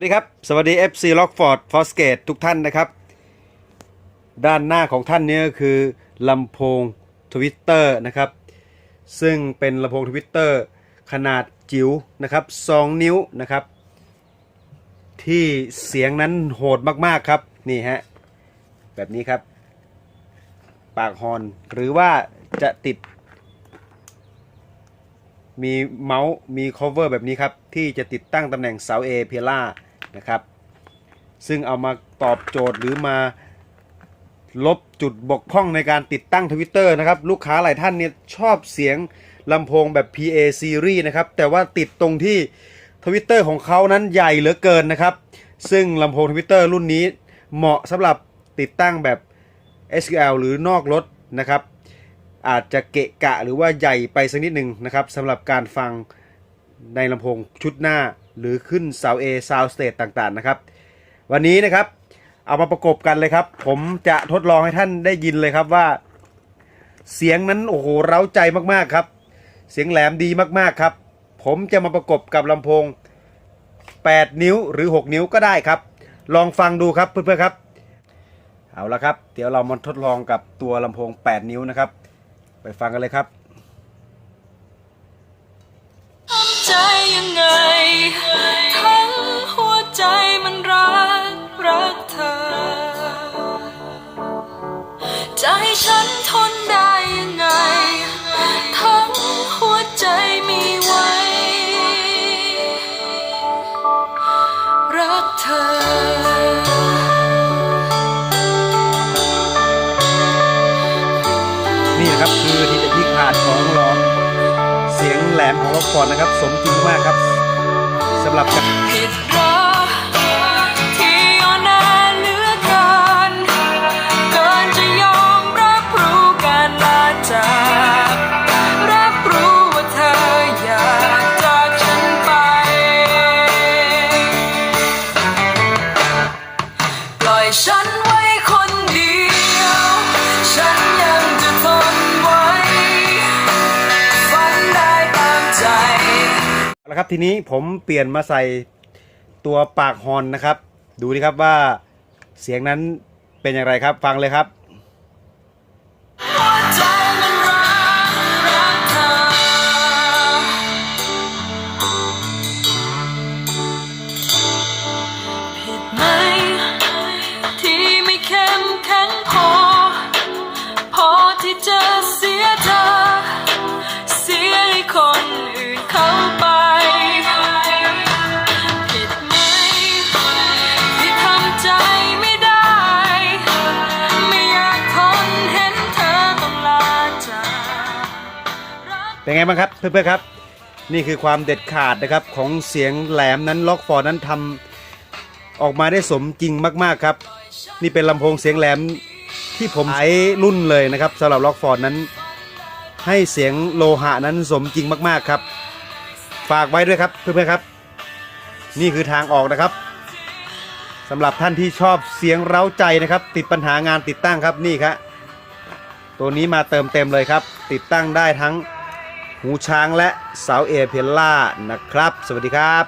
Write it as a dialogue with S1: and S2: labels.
S1: สวัสดีครับ สวัสดี FC Rockford f o s g a t e ทุกท่านนะครับ ด้านหน้าของท่านนี้ก็คือลำโพงทวิตเตอร์นะครับ ซึ่งเป็นลำโพงทวิตเตอร์ขนาดจิ๋วนะครับ 2 นิ้วนะครับ ที่เสียงนั้นโหดมากๆครับ นี่ฮะ แบบนี้ครับ ปากฮอนหรือว่าจะติด มีเมาส์มี cover แบบนี้ครับ ที่จะติดตั้งตำแหน่งเสา A เพียร่า นะครับ ซึ่งเอามาตอบโจทย์หรือมาลบจุดบกพร่องในการติดตั้งทวิตเตอร์นะครับ ลูกค้าหลายท่านเนี่ยชอบเสียงลำโพงแบบ PA series นะครับ แต่ว่าติดตรงที่ทวิตเตอร์ของเขานั้นใหญ่เหลือเกินนะครับ ซึ่งลำโพงทวิตเตอร์รุ่นนี้เหมาะสำหรับติดตั้งแบบ SQL หรือนอกรถนะครับ อาจจะเกะกะหรือว่าใหญ่ไปสักนิดหนึ่งนะครับสำหรับการฟังในลำโพงชุดหน้า หรือขึ้นเสา A Sound Stage ต่างๆนะครับ วันนี้นะครับเอามาประกบกันเลยครับ ผมจะทดลองให้ท่านได้ยินเลยครับว่า เสียงนั้นโอ้โหเร้าใจมากๆครับ เสียงแหลมดีมากๆครับ ผมจะมาประกบกับลำโพง 8 นิ้วหรือ 6 นิ้วก็ได้ครับ ลองฟังดูครับเพื่อนๆครับ เอาละครับ เดี๋ยวเรามาทดลองกับตัวลำโพง 8 นิ้วนะครับ ไปฟังกันเลยครับ
S2: นะ
S1: ครับคือที่เด็ดที่ขาดของร้องเสียงแหลมของรถฟอร์ดนะครับ สมจริงมากครับสำหรับการ
S2: ผิ ค
S1: รับ ทีนี้ผมเปลี่ยนมาใส่ตัวปากฮอนนะครับ ดูดิครับว่าเสียงนั้นเป็นอย่างไรครับ ฟังเลยครับ
S2: เป็น
S1: ไงบ้างครับเพื่อนๆครับ นี่คือความเด็ดขาดนะครับของเสียงแหลมนั้นล็อกฟอร์นั้นทำออกมาได้สมจริงมากๆครับ นี่เป็นลำโพงเสียงแหลมที่ผมใช้รุ่นเลยนะครับสำหรับล็อกฟอร์ดนั้น ให้เสียงโลหะนั้นสมจริงมากๆครับ ฝากไว้ด้วยครับเพื่อนๆครับ นี่คือทางออกนะครับสำหรับท่านที่ชอบเสียงเร้าใจนะครับ ติดปัญหางานติดตั้งครับนี่ครับตัวนี้มาเติมเต็มเลยครับ ติดตั้งได้ทั้ง หูช้างและสาวเอเพลล่านะครับ สวัสดีครับ